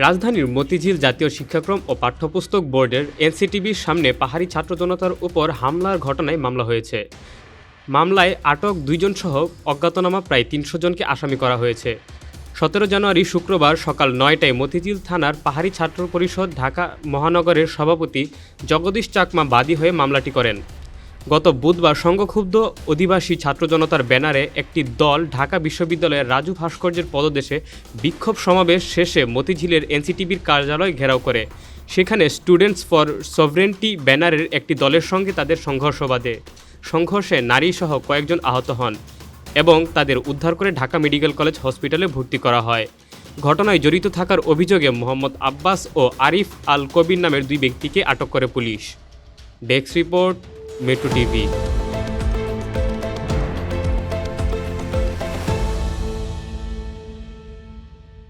রাজধানীর মতিঝিল জাতীয় শিক্ষাক্রম ও পাঠ্যপুস্তক বোর্ডের এনসিটিভির সামনে পাহাড়ি ছাত্র জনতার উপর হামলার ঘটনায় মামলা হয়েছে। মামলায় আটক দুইজন সহ অজ্ঞাতনামা প্রায় তিনশো জনকে আসামি করা হয়েছে। সতেরো জানুয়ারি শুক্রবার সকাল নয়টায় মতিঝিল থানার পাহাড়ি ছাত্র পরিষদ ঢাকা মহানগরের সভাপতি জগদীশ চাকমা বাদী হয়ে মামলাটি করেন। গত বুধবার সংঘক্ষুব্ধ অধিবাসী ছাত্র জনতার ব্যানারে একটি দল ঢাকা বিশ্ববিদ্যালয়ের রাজু ভাস্কর্যের পদদেশে বিক্ষোভ সমাবেশ শেষে মতিঝিলের এনসিটিভির কার্যালয় ঘেরাও করে। সেখানে স্টুডেন্টস ফর সভরেন্টি ব্যানারের একটি দলের সঙ্গে তাদের সংঘর্ষ বাধে। সংঘর্ষে নারীসহ কয়েকজন আহত হন এবং তাদের উদ্ধার করে ঢাকা মেডিকেল কলেজ হসপিটালে ভর্তি করা হয়। ঘটনায় জড়িত থাকার অভিযোগে মোহাম্মদ আব্বাস ও আরিফ আল কবির নামের দুই ব্যক্তিকে আটক করে police. Desk report metro TV